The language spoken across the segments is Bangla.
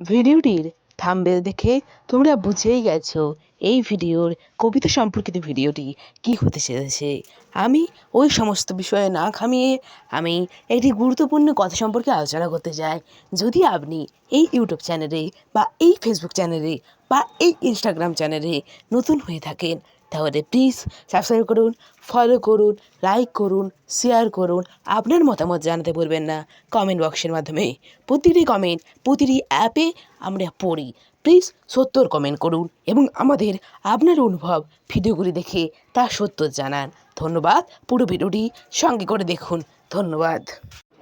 ভিডিওটির থাম্বনেল দেখে তোমরা বুঝেই গেছো এই ভিডিওর কবিতা সম্পর্কিত ভিডিওটি কী হতে চলেছে। আমি ওই সমস্ত বিষয়ে না খামিয়ে আমি একটি গুরুত্বপূর্ণ কথা সম্পর্কে আলোচনা করতে চাই। যদি আপনি এই ইউটিউব চ্যানেলে বা এই ফেসবুক চ্যানেলে বা এই ইনস্টাগ্রাম চ্যানেলে নতুন হয়ে থাকেন তাহলে প্লিজ সাবস্ক্রাইব করুন ফলো করুন লাইক করুন শেয়ার করুন। আপনার মতামত জানাতে ভুলবেন না। কমেন্ট বক্সের মাধ্যমে প্রতিটি কমেন্ট প্রতিটি অ্যাপে আমরা পড়ি। প্লিজ সত্তর কমেন্ট করুন এবং আমাদের আপনার অনুভব ভিডিওগুলি দেখে তা সত্তর জানান। ধন্যবাদ। পুরো ভিডিওটি সঙ্গে করে দেখুন। ধন্যবাদ।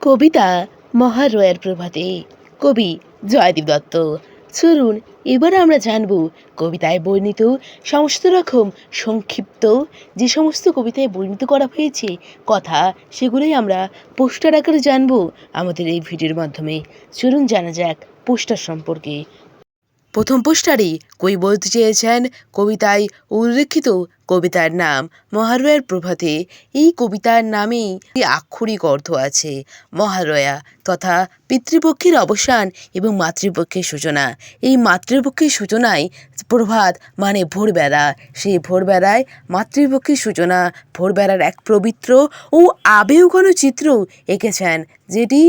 কবিতা মহারয়ের প্রভাতে। কবি জয়দীপ দত্ত। চলুন, এবার আমরা জানব কবিতায় বর্ণিত সমস্ত রকম সংক্ষিপ্ত যে সমস্ত কবিতায় বর্ণিত করা হয়েছে, কথা, সেগুলোই আমরা পোস্টার আকারে জানব আমাদের এই ভিডিওর মাধ্যমে। চলুন জানা যাক পোস্টার সম্পর্কে প্রথম পোস্টারে কবি বলতে চেয়েছেন কবিতায় উল্লেখিত কবিতার নাম মহালয়ার প্রভাতে। এই কবিতার নামেই আক্ষরিক অর্থ আছে, মহালয়া তথা পিতৃপক্ষের অবসান এবং মাতৃপক্ষের সূচনা। এই মাতৃপক্ষের সূচনায় প্রভাত মানে ভোরবেলা। সেই ভোরবেলায় মাতৃপক্ষের সূচনা ভোরবেলার এক পবিত্র ও আবেগঘন চিত্র এঁকেছেন, যেটি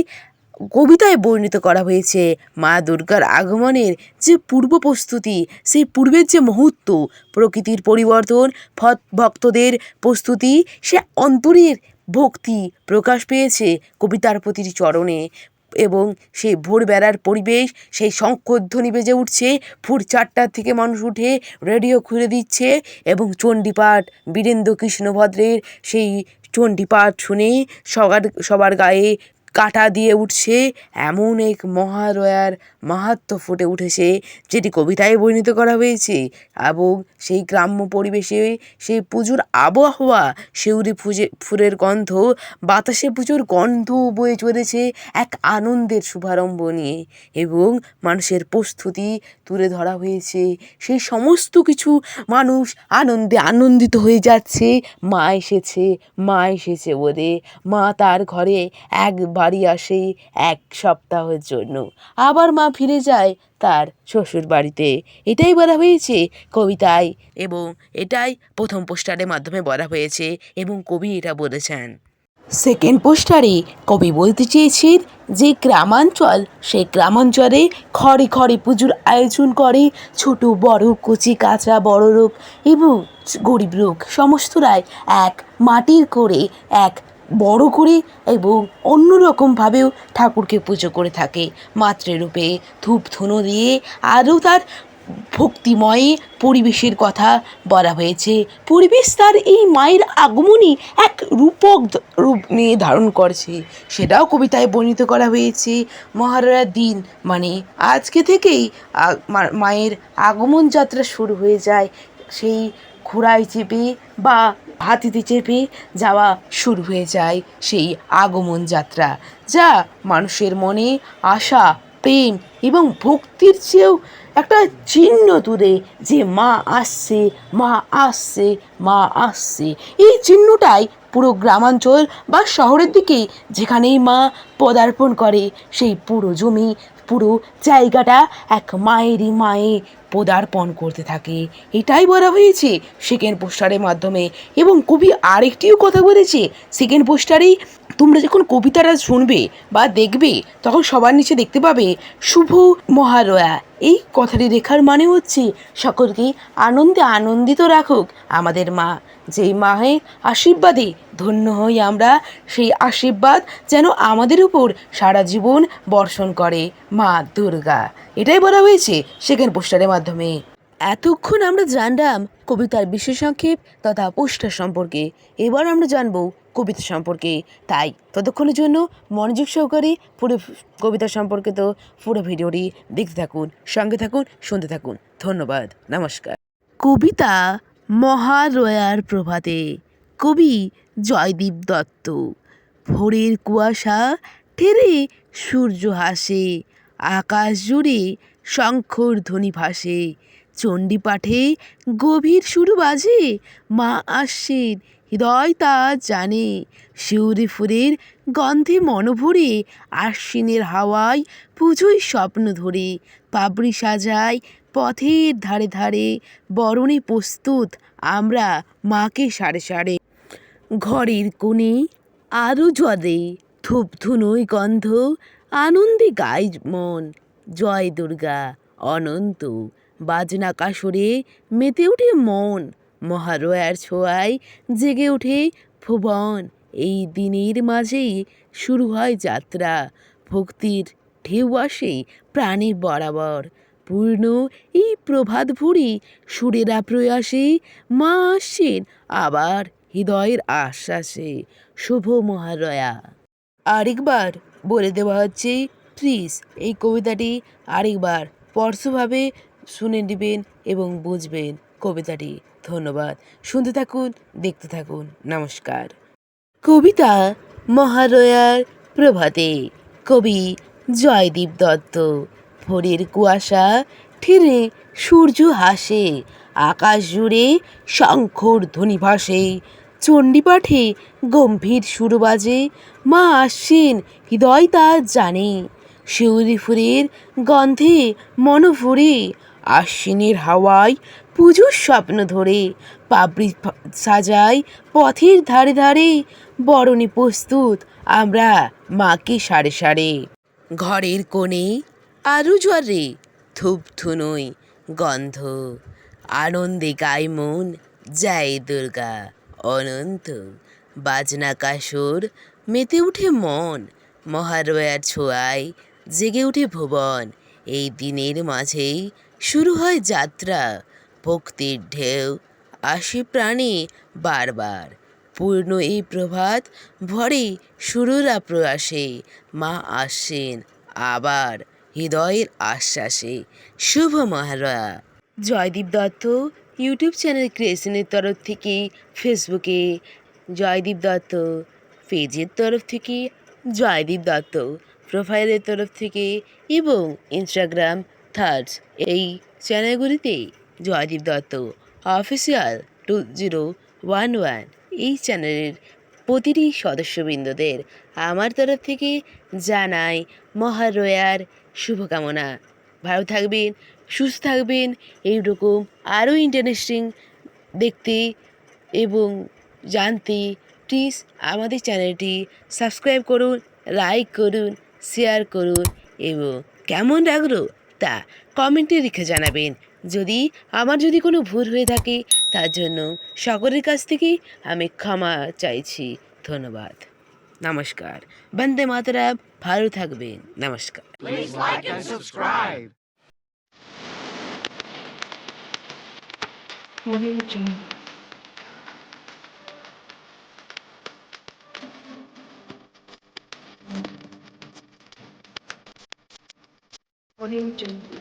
কবিতায় বর্ণিত করা হয়েছে মা দুর্গার আগমনের যে পূর্ব প্রস্তুতি, সেই পূর্বের যে মুহূর্ত, প্রকৃতির পরিবর্তন ভক্তদের প্রস্তুতি, সে অন্তরের ভক্তি প্রকাশ পেয়েছে কবিতার প্রতিটি চরণে এবং সেই ভোরবেলার পরিবেশ, সেই শঙ্খধ্বনি বেজে উঠছে। ভোর চারটার থেকে মানুষ উঠে রেডিও খুলে দিচ্ছে এবং চণ্ডীপাঠ, বীরেন্দ্র কৃষ্ণভদ্রের সেই চণ্ডীপাঠ শুনে সবার সবার গায়ে কাঁটা দিয়ে উঠছে এমন এক মহালয়ার মাহাত্ম্য ফুটে উঠেছে, যেটি কবিতায় বর্ণিত করা হয়েছে এবং সেই গ্রাম্য পরিবেশে সেই পুজোর আবহাওয়া, শিউরি ফুজে ফুলের গন্ধ, বাতাসে পুজোর গন্ধ বয়ে চলেছে এক আনন্দের শুভারম্ভ নিয়ে এবং মানুষের প্রস্তুতি তুলে ধরা হয়েছে। সেই সমস্ত কিছু মানুষ আনন্দে আনন্দিত হয়ে যাচ্ছে, মা এসেছে মা এসেছে বলে। মা তার ঘরে একবারই আসে এক সপ্তাহের জন্য। আবার মা ফিরে যায় তার শ্বশুর বাড়িতে। এটাই বলা হয়েছে কবিতায় এবং এটাই প্রথম পোস্টারের মাধ্যমে বলা হয়েছে এবং কবি এটা বলেছেন। সেকেন্ড পোস্টারে কবি বলতে চেয়েছেন যে গ্রামাঞ্চল সেই গ্রামাঞ্চলে খড়ে খড়ে পুজোর আয়োজন করে ছোট, বড়, কচি, কাঁচা, বড় লোক এবং গরিব লোক, সমস্তরাই এক মাটির করে এক বড় করে এবং অন্যরকমভাবেও ঠাকুরকে পুজো করে থাকে। মাতৃরূপে ধূপ ধুনো দিয়ে আরও তার ভক্তিময় পরিবেশের কথা বলা হয়েছে। পরিবেশ তার এই মায়ের আগমনই এক রূপক রূপ নিয়ে ধারণ করছে। সেটাও কবিতায় বর্ণিত করা হয়েছে। মহালয়ার দিন মানে আজকে থেকেই মায়ের আগমন যাত্রা শুরু হয়ে যায়। সেই ঘোড়ায় চেপে বা হাতিতে চেপে যাওয়া শুরু হয়ে যায় সেই আগমন যাত্রা, যা মানুষের মনে আশা, প্রেম এবং ভক্তির চেয়েও একটা চিহ্ন তুলে যে মা আসছে মা আসছে মা আসছে। এই চিহ্নটাই পুরো গ্রামাঞ্চল বা শহরের দিকে যেখানেই মা পদার্পণ করে, সেই পুরো জমি পুরো জায়গাটা এক মায়েরই মায়ে পদার্পণ করতে থাকে। এটাই বলা হয়েছে সেকেন্ড পোস্টারের মাধ্যমে। এবং কবি আরেকটিও কথা বলেছে সেকেন্ড পোস্টারেই তোমরা যখন কবিতাটা শুনবে বা দেখবে, তখন সবার নিচে দেখতে পাবে, শুভ মহালয়া। এই কথাটি রেখার মানে হচ্ছে, সকলকে আনন্দে আনন্দিত রাখুক আমাদের মা। যেই মায়ের আশীর্বাদে ধন্য হই আমরা, সেই আশীর্বাদ যেন আমাদের উপর সারা জীবন বর্ষণ করে মা দুর্গা। এটাই বলা হয়েছে সেকেন্ড পোস্টারের মাধ্যমে। এতক্ষণ আমরা জানলাম কবিতার বিশেষ সংক্ষেপ তথা পোস্টার সম্পর্কে। এবার আমরা জানব কবিতা সম্পর্কে। তাই ততক্ষণের জন্য মনোযোগ সহকারে পুরো কবিতা সম্পর্কিত পুরো ভিডিওটি দেখতে থাকুন, সঙ্গে থাকুন, শুনতে থাকুন। ধন্যবাদ। নমস্কার। কবিতা মহালয়ার প্রভাতে, কবি জয়দীপ দত্ত। ভোরের কুয়াশা ঠেরে সূর্য হাসে, আকাশ জুড়ে শঙ্খর ধ্বনি ভাসে। চণ্ডীপাঠে গভীর সুর বাজে। মা আসছেন, হৃদয় তা জানে। শিউরি ফুলের গন্ধে মনোভরে আশ্বিনের হাওয়ায় পুজোয় স্বপ্ন ধরে। পাবড়ি সাজায় পথের ধারে ধারে, বরণে প্রস্তুত আমরা মাকে সাড়ে সাড়ে ঘরের কোণে আরও জলে ধূপ ধুনোয় গন্ধ, আনন্দে গায় মন। জয় দুর্গা, অনন্ত। বাজনা কাসরে মেতে ওঠে মন, মহারয়ার ছোঁয়ায় জেগে ওঠে ভুবন। এই দিনের মাঝেই শুরু হয় যাত্রা, ভক্তির ঢেউ আসে প্রাণে বরাবর। পূর্ণ এই প্রভাত ভরি সুরেরা প্রয়াসে, মা আসছেন আবার হৃদয়ের আশ্বাসে। শুভ মহারয়া। আরেকবার বলে দেওয়া হচ্ছে প্লিজ এই কবিতাটি আরেকবার স্পর্শভাবে শুনে নেবেন এবং বুঝবেন কবিতাটি। ধন্যবাদ। শুনতে থাকুন, দেখতে থাকুন। নমস্কার। কবিতা মহারয়ার প্রভাতে কবি জয়দীপ দত্ত। ভোরের কুয়াশা ঠিরে সূর্য হাসে, আকাশ জুড়ে শঙ্খর ধ্বনি ভাসে। চণ্ডীপাঠে গম্ভীর সুর বাজে, মা আসছেন, হৃদয় তা জানে। শিউরি ফুলের গন্ধে মন ভরে আশ্বিনের হাওয়ায় পুজোর স্বপ্ন ধরে। পাবড়ি ফ- সাজায় পথের ধারে ধারে। বরণে প্রস্তুত আমরা মাকে সাড়ে সাড়ে ঘরের কোণে আরু জ্বরে ধুনোই গন্ধ। আনন্দে গায় মন জয় দুর্গা, অনন্ত। বাজনা কাসর মেতে উঠে মন, মহারয়ার ছোঁয়ায় জেগে উঠে ভুবন। এই দিনের মাঝেই শুরু হয় যাত্রা। ভক্তির ঢেউ, আসে প্রাণে বারবার। পূর্ণ এই প্রভাত ভরে সুররা প্রয়াসে মা আসেন আবার হৃদয়ের আশ্বাসে। শুভ মহালয়া। জয়দীপ দত্ত, ইউটিউব চ্যানেল ক্রিয়েশনের তরফ থেকে ফেসবুকে। জয়দীপ দত্ত, পেজের তরফ থেকে জয়দীপ দত্ত, প্রোফাইলের তরফ থেকে এবং ইনস্টাগ্রাম থার্ডস এই চ্যানেলগুলিতে Joydeep Dutta, official two zero one one এই চ্যানেলের প্রতিটি সদস্যবৃন্দদের আমার তরফ থেকে জানাই মহারয়ার শুভকামনা। ভালো থাকবেন, সুস্থ থাকবেন, এইরকম আরও ইন্টারেস্টিং দেখতে এবং জানতে প্লিজ আমাদের চ্যানেলটি সাবস্ক্রাইব করুন লাইক করুন শেয়ার করুন এবং কেমন লাগল তা কমেন্টে লিখে জানাবেন। যদি আমার যদি কোনো ভুল হয়ে থাকে তার জন্য সকলের কাছ থেকে আমি ক্ষমা চাইছি। ধন্যবাদ। নমস্কার। বন্দে মাতারা ভালো থাকবেন। নমস্কার। Please like and subscribe. Audio Jungle. କରି ହେଉଛନ୍ତି